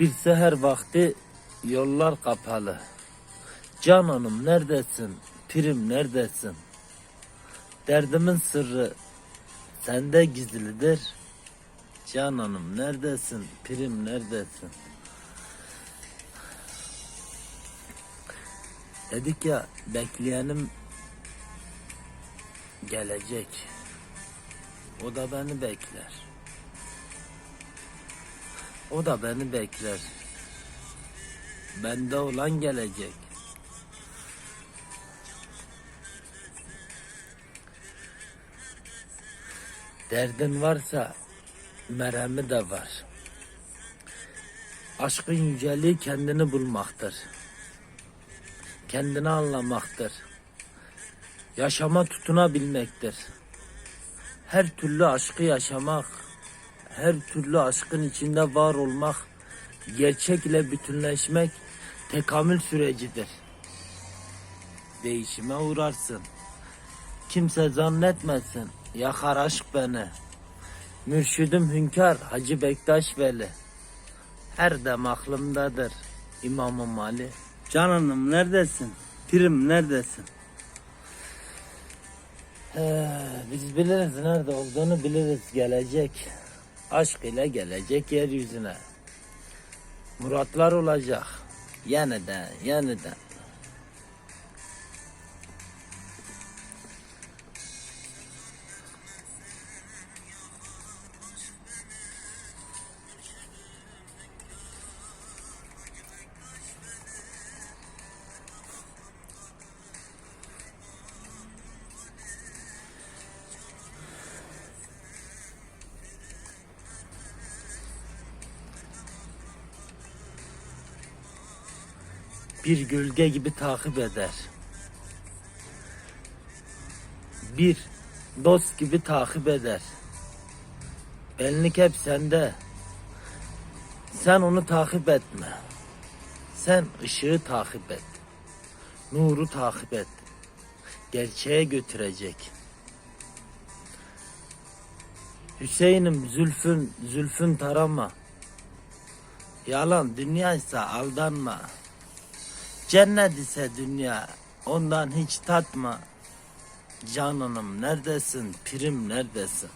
Bir seher vakti yollar kapalı. Cananım neredesin? Pirim neredesin? Derdimin sırrı sende gizlidir. Cananım neredesin? Pirim neredesin? Dedik ya bekleyenim gelecek. O da beni bekler. O da beni bekler. Bende olan gelecek. Derdin varsa merhemi de var. Aşkın yüceliği kendini bulmaktır. Kendini anlamaktır. Yaşama tutunabilmektir. Her türlü aşkı yaşamak, her türlü aşkın içinde var olmak, gerçek ile bütünleşmek tekamül sürecidir. Değişime uğrarsın. Kimse zannetmesin, yakar aşk beni. Mürşidim Hünkar Hacı Bektaş Veli. Her dem aklımdadır İmam-ı Ali. Cananım neredesin? Pirim neredesin? Ee, biz biliriz nerede olduğunu biliriz gelecek. Aşk ile gelecek yeryüzüne. Muratlar olacak. Yeniden, yeniden. Bir gölge gibi takip eder. Bir dost gibi takip eder. Benlik hep sende. Sen onu takip etme. Sen ışığı takip et. Nuru takip et. Gerçeğe götürecek. Hüseyin'im zülfün, zülfün tarama. Yalan dünyaysa aldanma. Cennet ise dünya, ondan hiç tatma. Cananım neredesin, pirim neredesin?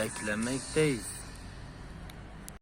Beklemekteyiz.